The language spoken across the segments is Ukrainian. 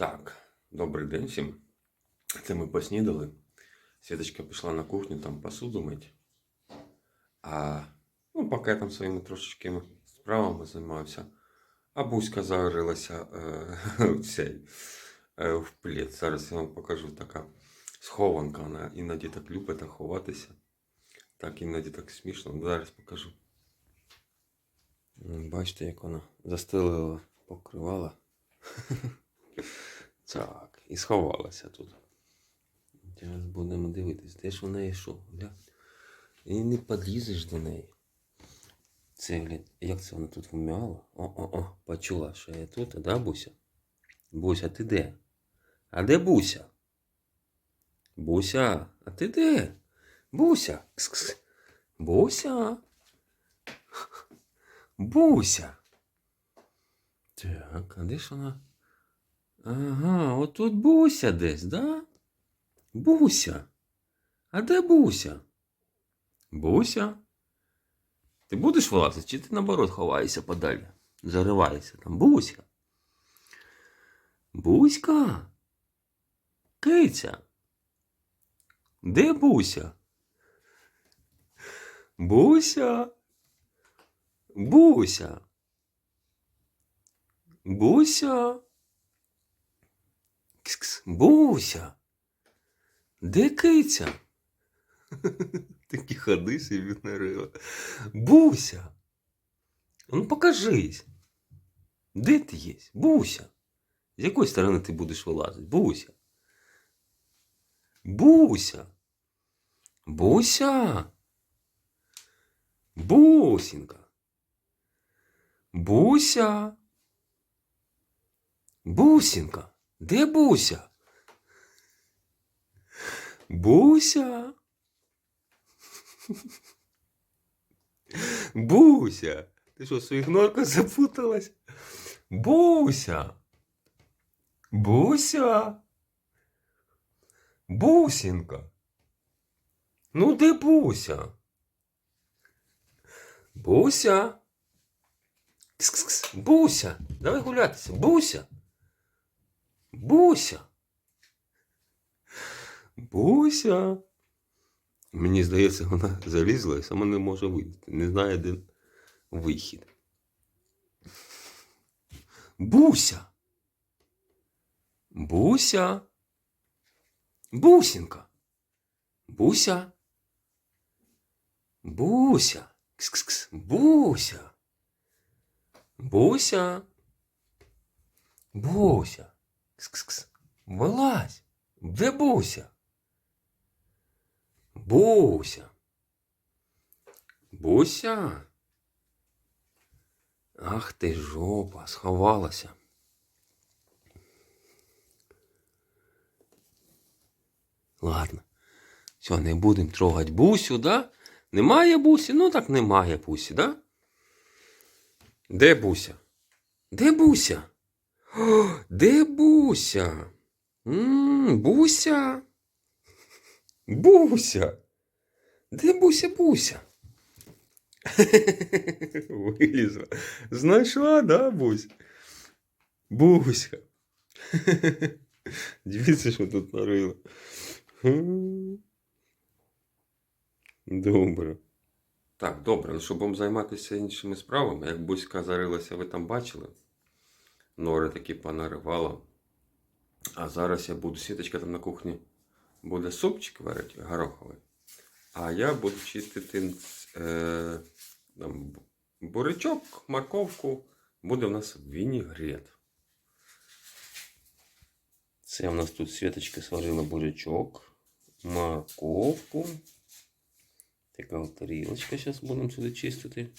Так, добрий день всім. Це ми поснідали. Світочка пішла на кухню там посуду мить. А ну, поки я там своїми трошечкими справами займався. А Буська загорилася е, в цей е, в плід. Зараз я вам покажу така схованка. Вона іноді так любить ховатися. Так іноді так смішно. Зараз покажу. Бачите, як вона застелила, покривала. Так, і сховалася тут. Зараз будемо дивитись, де ж вона що? Гля. І не підлізеш до неї. Це, гля, як це вона тут вмяла? О-о-о, почула, що я тут, да, Буся? Буся, ти де? А де Буся? Буся, а ти де? Буся. Кс-кс. Буся. Буся. Так, а де ж вона? Ага, отут Буся десь, да? Буся. А де Буся? Буся? Ти будеш вилазити, чи ти наоборот ховаєшся подалі? Зариваєшся там. Буся. Буська. Киця. Де Буся? Буся. Буся. Буся. Буся. Де киця? Такі ходи собі нарила. Буся. Ну покажись. Де ти є? Буся. З якої сторони ти будеш вилазити? Буся. Буся. Буся. Бусінка. Буся. Бусінка. Де Буся? Буся. Буся. Ти що, своїх норках запуталась? Буся. Буся. Бусінка. Ну, де Буся? Буся. Кс-кс-кс. Буся. Давай гулятися. Буся. Буся. Буся. Мені здається, вона залізла і сама не може вийти. Не знає, де вихід. Буся. Буся. Бусінка. Буся. Буся. Кс-кс-кс. Буся. Буся. Буся. Кс-кс-кс. Вилазь. Де Буся? Буся. Буся. Ах ти жопа, сховалася. Ладно. Все, не будемо трогати Бусю, да? Немає Бусі? Ну так немає Бусі, да? Де Буся? Де Буся? О, де Буся? М, Буся? Буся? Де Буся Буся? Вилізла. Знайшла, да, Бусь? Буся. Дивіться, що тут нарила. Добре. Так, добре. Ну, щоб будемо займатися іншими справами, як Буська зарилася, ви там бачили. Нори такі понаривала. А зараз я буду, сіточка там на кухні буде супчик варити гороховий. А я буду чистити е, там, бурячок, морковку. Буде у нас вінігрет. Це у нас тут Світочка сварила бурячок, морковку. Така тарілочка. Зараз будемо сюди чистити.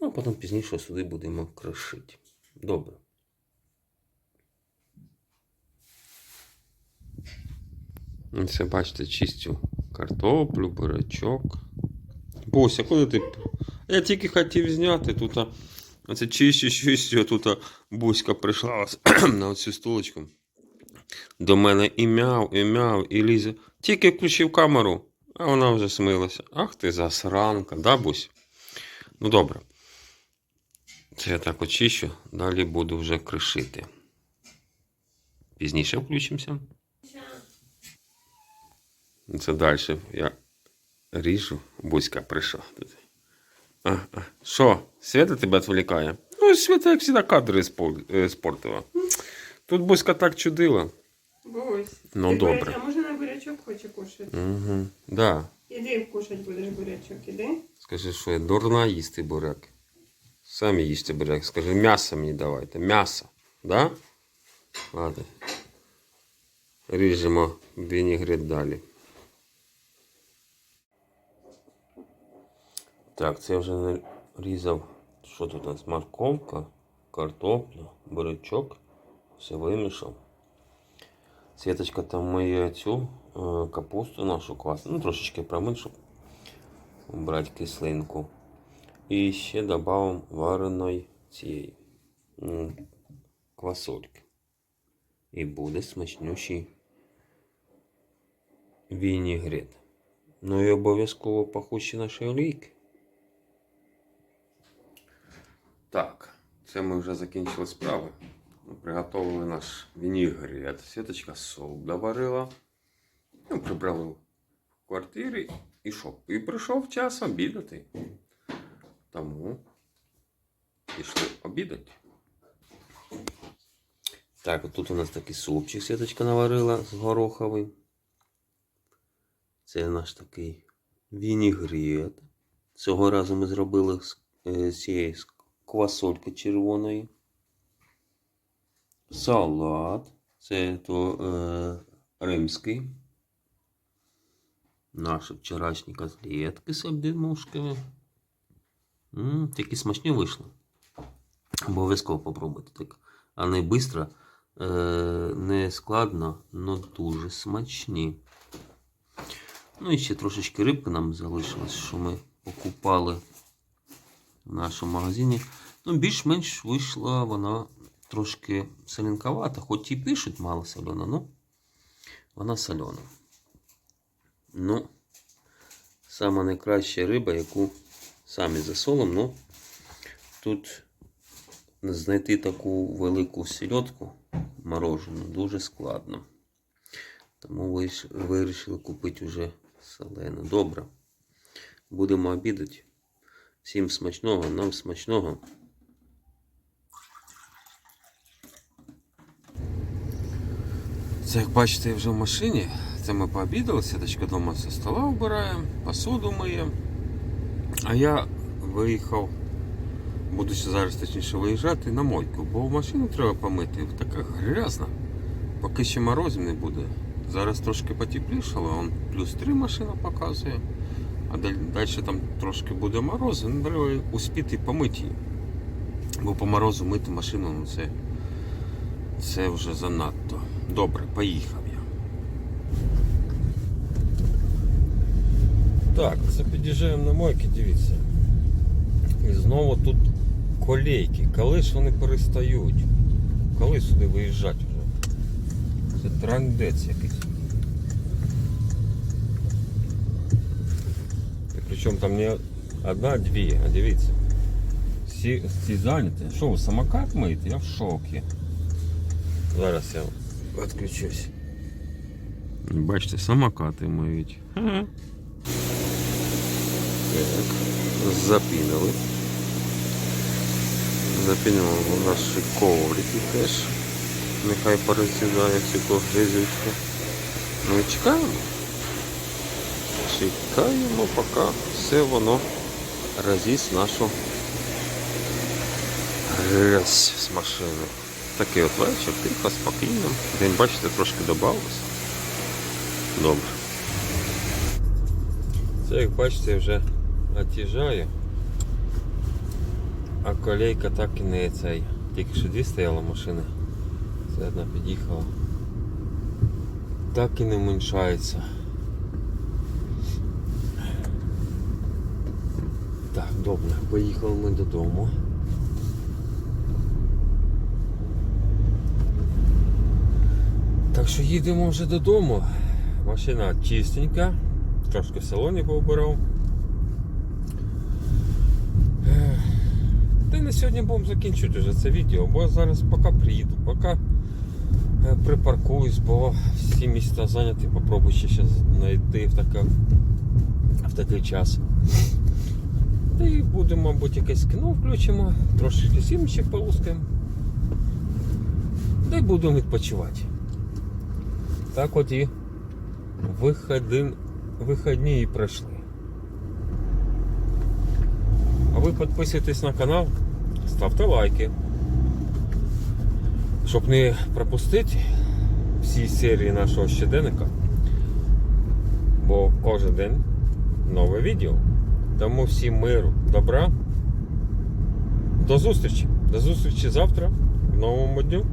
Ну, а потім пізніше сюди будемо кришити. Добре. Це, бачите, чистю картоплю, бурячок. Бося, куди ти? Я тільки хотів зняти тут. Оце чищу, чищу, тут Буська прийшла на оцю стулочку. До мене і мяв, і мяв, і лізе. Тільки включив камеру, а вона вже смилася. Ах ти засранка, да, Бусь? Ну добре. Це я так очищу, далі буду вже кришити. пізніше включимося. Це далі. Я ріжу. Буська прийшла тут. А, а. Що? Свята тебе відволікає? Ну, Свята, як завжди, кадри е, спортила. Тут Буська так чудила. Бось. Ну, Ти добре. бурячок- А може на бурячок хоче кушати? Угу. Да. Іди кушать будеш бурячок, іди. Скажи, що я дурна їсти буряк. Самі їсти буряк. Скажи, м'ясо мені давайте. М'ясо. Да? Ладно. Ріжемо вінігрет далі. Так, це я вже нарізав. Що тут у нас? Морковка, картопля, бурячок. Все вимішав. Світочка там миє цю е, капусту нашу класну. Ну, трошечки промить, щоб убрати кислинку. І ще додамо вареної цієї квасольки. І буде смачнющий вінігрет. Ну і обов'язково пахучі наші олійки. Так, це ми вже закінчили справи. Ми Приготовили наш вінігрет. Світочка суп доварила. Ну, прибрали в квартирі і що? І прийшов час обідати. Тому пішли обідати. Так, от тут у нас такий супчик Світочка наварила з гороховий. Це наш такий вінігрет. Цього разу ми зробили з, е, цієї квасольки червоної. Салат. Це то е, римський. Наші вчорашні котлетки з обдимушками. Такі смачні вийшли. Обов'язково попробуйте так. А не швидко, е, не складно, але дуже смачні. Ну і ще трошечки рибки нам залишилось, що ми покупали в нашому магазині. Ну, більш-менш вийшла вона трошки соленковата, хоч і пишуть мало солена, ну вона солена. Ну, сама найкраща риба, яку самі засолимо, ну тут знайти таку велику сільотку морожену дуже складно. Тому виріш- вирішили купити вже солену. Добре. Будемо обідати. Всім смачного, нам смачного. Це, як бачите, я вже в машині. Це ми пообідали, сіточка вдома зі стола вбирає, посуду миє. А я виїхав, буду ще зараз точніше виїжджати на мойку, бо машину треба помити. Така грязна. Поки ще морозів не буде. Зараз трошки потеплішало, он плюс 3 машина показує. Далі там трошки буде мороз, ну треба успіти помити її. Бо по морозу мити машину, ну це, це вже занадто. Добре, поїхав я. Так, це під'їжджаємо на мойки, дивіться. І знову тут колейки. Коли ж вони перестають? Коли сюди виїжджати вже? Це трандець якийсь. І причому там не одна, а дві, а дивіться. Всі, всі зайняті. Що ви самокат миєте? Я в шокі. Зараз я відключусь. Бачите, самокати миють. Ага. Так, запінили. Запінили наші коврики теж. Нехай ту грязючку. Ну і чекаємо. Чекаємо, поки все воно розість нашу грязь з машини. Такий от вечір, тихо, спокійно. День, бачите, трошки додавалось. Добре. Це, як бачите, вже от'їжджаю. А колейка так і не цей. Тільки що дві стояла машина. Це одна під'їхала. Так і не вміншається. Так, добре, поїхали ми додому. Так що їдемо вже додому. Машина чистенька, трошки в салоні пообирав. Та й на сьогодні будемо закінчувати вже це відео, бо зараз поки приїду, поки е, припаркуюсь, бо всі міста зайняті. Попробую ще знайти в, таке, в такий час. Та і будемо, мабуть, якесь кіно включимо, трошки сімчик полускаємо. Та й будемо відпочивати. Так от і виходи, вихідні і пройшли. А ви підписуйтесь на канал, ставте лайки. Щоб не пропустити всі серії нашого щоденника. Бо кожен день нове відео. Тому всім миру, добра. До зустрічі. До зустрічі завтра в новому дню.